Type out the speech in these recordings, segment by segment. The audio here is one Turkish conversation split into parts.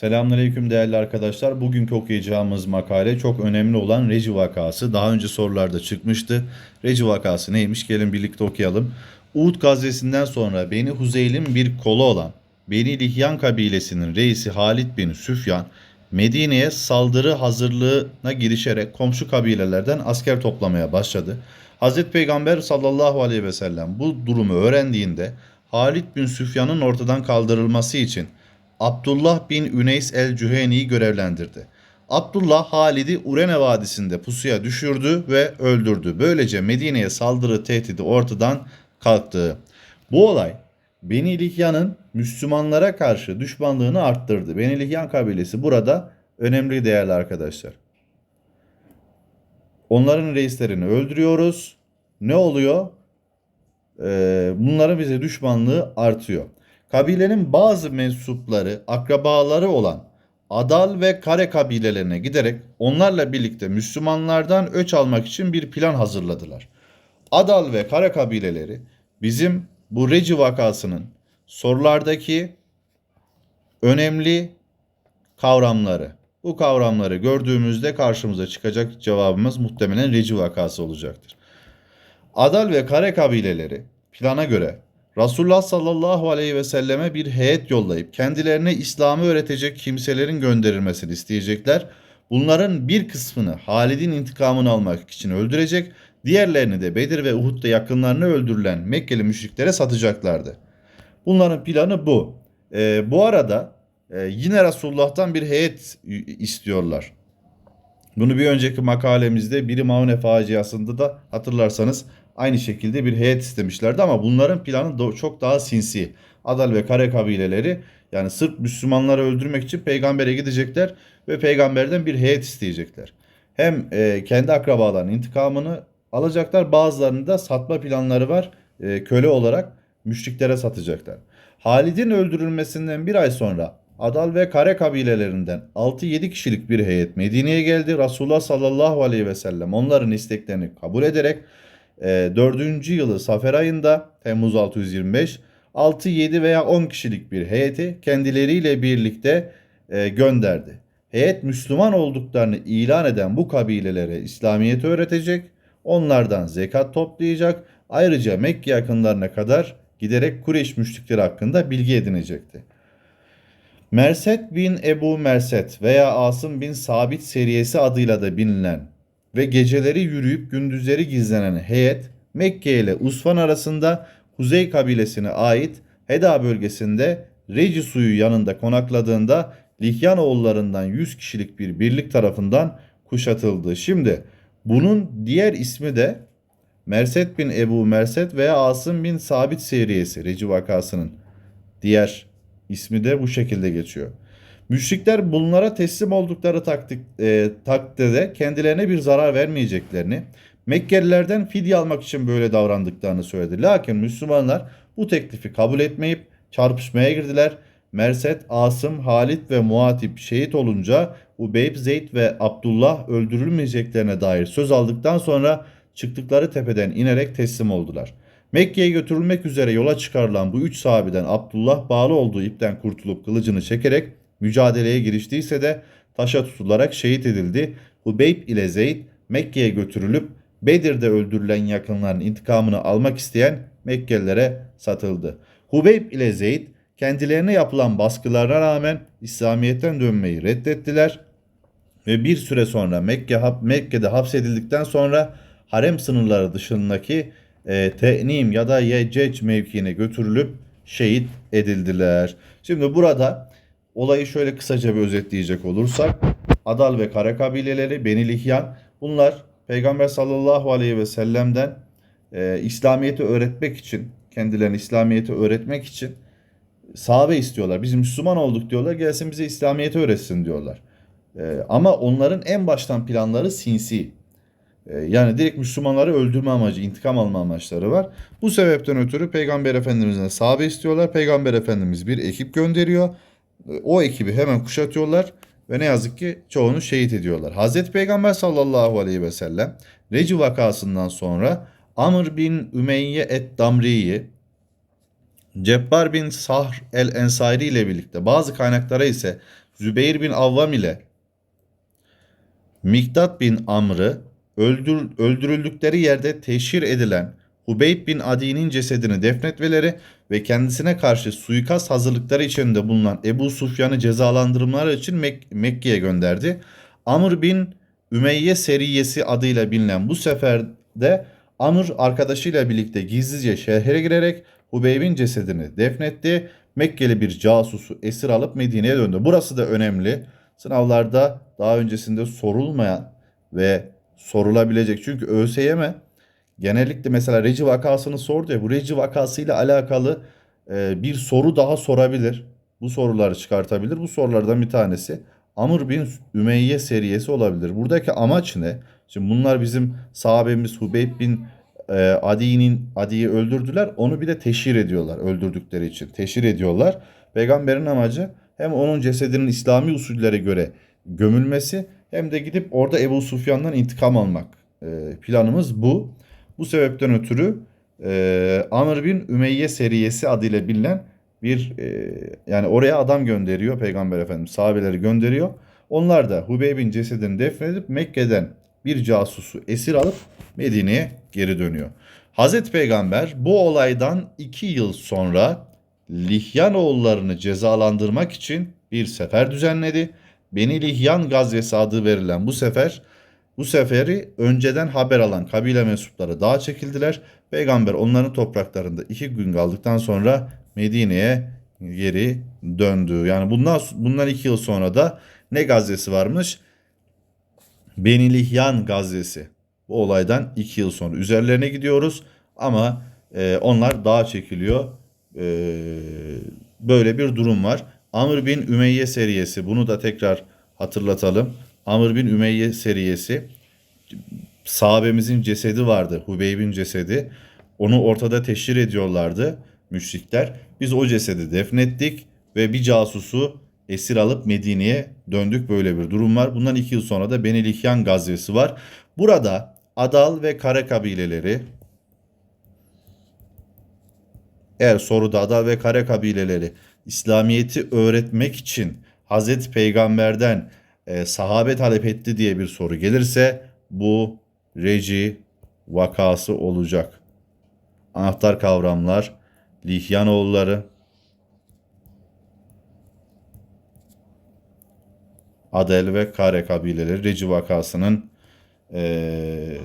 Selamünaleyküm değerli arkadaşlar. Bugünkü okuyacağımız makale çok önemli olan Reci vakası. Daha önce sorularda çıkmıştı. Reci vakası neymiş? Gelin birlikte okuyalım. Uhud gazvesinden sonra Beni Huzeyl'in bir kolu olan Beni Lihyan kabilesinin reisi Halid bin Süfyan Medine'ye saldırı hazırlığına girişerek komşu kabilelerden asker toplamaya başladı. Hazreti Peygamber sallallahu aleyhi ve sellem bu durumu öğrendiğinde Halid bin Süfyan'ın ortadan kaldırılması için Abdullah bin Üneys el-Cüheni'yi görevlendirdi. Abdullah Halid'i Urene Vadisi'nde pusuya düşürdü ve öldürdü. Böylece Medine'ye saldırı tehdidi ortadan kalktı. Bu olay Beni Lihya'nın Müslümanlara karşı düşmanlığını arttırdı. Beni Lihyan kabilesi burada önemli değerli arkadaşlar. Onların reislerini öldürüyoruz. Ne oluyor? Ee, bunların bize düşmanlığı artıyor. Kabilenin bazı mensupları, akrabaları olan Adal ve Kare kabilelerine giderek onlarla birlikte Müslümanlardan öç almak için bir plan hazırladılar. Adal ve Kare kabileleri bizim bu Reci vakasının sorulardaki önemli kavramları. Bu kavramları gördüğümüzde karşımıza çıkacak cevabımız muhtemelen Reci vakası olacaktır. Adal ve Kare kabileleri plana göre Resulullah sallallahu aleyhi ve selleme bir heyet yollayıp kendilerine İslam'ı öğretecek kimselerin gönderilmesini isteyecekler. Bunların bir kısmını Halid'in intikamını almak için öldürecek, diğerlerini de Bedir ve Uhud'da yakınlarını öldürülen Mekkeli müşriklere satacaklardı. Bunların planı bu. Ee, bu arada e, yine Resulullah'tan bir heyet istiyorlar. Bunu bir önceki makalemizde Biri Maune faciasında da hatırlarsanız aynı şekilde bir heyet istemişlerdi ama bunların planı çok daha sinsi. Adal ve Kare kabileleri yani sırf Müslümanları öldürmek için peygambere gidecekler ve peygamberden bir heyet isteyecekler. Hem e, kendi akrabalarının intikamını alacaklar bazılarını da satma planları var e, köle olarak müşriklere satacaklar. Halid'in öldürülmesinden bir ay sonra Adal ve Kare kabilelerinden 6-7 kişilik bir heyet Medine'ye geldi. Resulullah sallallahu aleyhi ve sellem onların isteklerini kabul ederek e, 4. yılı Safer ayında Temmuz 625 6, 7 veya 10 kişilik bir heyeti kendileriyle birlikte e, gönderdi. Heyet Müslüman olduklarını ilan eden bu kabilelere İslamiyet'i öğretecek, onlardan zekat toplayacak, ayrıca Mekke yakınlarına kadar giderek Kureyş müşrikleri hakkında bilgi edinecekti. Merset bin Ebu Merset veya Asım bin Sabit seriyesi adıyla da bilinen ve geceleri yürüyüp gündüzleri gizlenen heyet Mekke ile Usfan arasında Kuzey kabilesine ait Heda bölgesinde Reci suyu yanında konakladığında Lihyan oğullarından 100 kişilik bir birlik tarafından kuşatıldı. Şimdi bunun diğer ismi de Merset bin Ebu Merset veya Asım bin Sabit seriyesi Reci vakasının diğer ismi de bu şekilde geçiyor. Müşrikler bunlara teslim oldukları taktik, e, takdirde kendilerine bir zarar vermeyeceklerini, Mekkelilerden fidye almak için böyle davrandıklarını söyledi. Lakin Müslümanlar bu teklifi kabul etmeyip çarpışmaya girdiler. Merset, Asım, Halit ve Muatip şehit olunca Ubeyb, Zeyd ve Abdullah öldürülmeyeceklerine dair söz aldıktan sonra çıktıkları tepeden inerek teslim oldular. Mekke'ye götürülmek üzere yola çıkarılan bu üç sahabeden Abdullah bağlı olduğu ipten kurtulup kılıcını çekerek mücadeleye giriştiyse de taşa tutularak şehit edildi. Hubeyb ile Zeyd Mekke'ye götürülüp Bedir'de öldürülen yakınların intikamını almak isteyen Mekkelilere satıldı. Hubeyb ile Zeyd kendilerine yapılan baskılara rağmen İslamiyet'ten dönmeyi reddettiler ve bir süre sonra Mekke, Mekke'de hapsedildikten sonra harem sınırları dışındaki e, Te'nim ya da Yecec mevkiine götürülüp şehit edildiler. Şimdi burada olayı şöyle kısaca bir özetleyecek olursak Adal ve Kara kabileleri Beni Lihyan bunlar Peygamber sallallahu aleyhi ve sellem'den e, İslamiyet'i öğretmek için kendilerine İslamiyet'i öğretmek için sahabe istiyorlar. Biz Müslüman olduk diyorlar. Gelsin bize İslamiyet'i öğretsin diyorlar. E, ama onların en baştan planları sinsi. E, yani direkt Müslümanları öldürme amacı, intikam alma amaçları var. Bu sebepten ötürü Peygamber Efendimiz'e sahabe istiyorlar. Peygamber Efendimiz bir ekip gönderiyor. E, o ekibi hemen kuşatıyorlar ve ne yazık ki çoğunu şehit ediyorlar. Hazreti Peygamber sallallahu aleyhi ve sellem Reci vakasından sonra Amr bin Ümeyye et-Damri'yi Cebbar bin Sahr el-Ensari ile birlikte bazı kaynaklara ise Zübeyir bin Avvam ile Miktat bin Amr'ı öldür, öldürüldükleri yerde teşhir edilen Hubeyb bin Adi'nin cesedini defnetmeleri ve kendisine karşı suikast hazırlıkları içinde bulunan Ebu Sufyan'ı cezalandırmaları için Mek- Mekke'ye gönderdi. Amr bin Ümeyye Seriyesi adıyla bilinen bu seferde Amr arkadaşıyla birlikte gizlice şehre girerek Hubeyb'in cesedini defnetti. Mekkeli bir casusu esir alıp Medine'ye döndü. Burası da önemli. Sınavlarda daha öncesinde sorulmayan ve sorulabilecek. Çünkü ÖSYM genellikle mesela Reci vakasını sordu ya bu Reci vakasıyla alakalı e, bir soru daha sorabilir. Bu soruları çıkartabilir. Bu sorulardan bir tanesi Amr bin Ümeyye seriyesi olabilir. Buradaki amaç ne? Şimdi bunlar bizim sahabemiz Hubeyb bin e, Adi'nin Adi'yi öldürdüler. Onu bir de teşhir ediyorlar öldürdükleri için. Teşhir ediyorlar. Peygamberin amacı hem onun cesedinin İslami usullere göre gömülmesi hem de gidip orada Ebu Sufyan'dan intikam almak. E, planımız bu. Bu sebepten ötürü e, Amr bin Ümeyye seriyesi adıyla bilinen bir e, yani oraya adam gönderiyor Peygamber Efendimiz sahabeleri gönderiyor. Onlar da Hubeyb'in cesedini defnedip Mekke'den bir casusu esir alıp Medine'ye geri dönüyor. Hazreti Peygamber bu olaydan iki yıl sonra Lihyan oğullarını cezalandırmak için bir sefer düzenledi. Beni Lihyan gazvesi adı verilen bu sefer bu seferi önceden haber alan kabile mensupları dağa çekildiler. Peygamber onların topraklarında iki gün kaldıktan sonra Medine'ye geri döndü. Yani bundan bundan iki yıl sonra da ne gazvesi varmış? Beni Lihyan gazvesi. Bu olaydan iki yıl sonra üzerlerine gidiyoruz ama e, onlar dağa çekiliyor. E, böyle bir durum var. Amr bin Ümeyye seriyesi bunu da tekrar hatırlatalım. Amr bin Ümeyye seriyesi sahabemizin cesedi vardı. Hubeyb'in cesedi. Onu ortada teşhir ediyorlardı müşrikler. Biz o cesedi defnettik ve bir casusu esir alıp Medine'ye döndük. Böyle bir durum var. Bundan iki yıl sonra da Beni Lihyan gazvesi var. Burada Adal ve Kare kabileleri eğer soruda Adal ve Kare kabileleri İslamiyet'i öğretmek için Hazreti Peygamber'den e, sahabe talep etti diye bir soru gelirse bu reci vakası olacak. Anahtar kavramlar Lihyanoğulları, Adel ve Kare kabileleri Reci vakasının eee,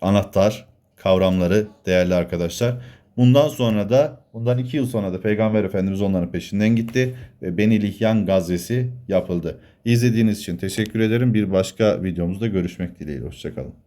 anahtar kavramları değerli arkadaşlar. Bundan sonra da bundan iki yıl sonra da Peygamber Efendimiz onların peşinden gitti ve Beni Lihyan gazvesi yapıldı. İzlediğiniz için teşekkür ederim. Bir başka videomuzda görüşmek dileğiyle. Hoşçakalın.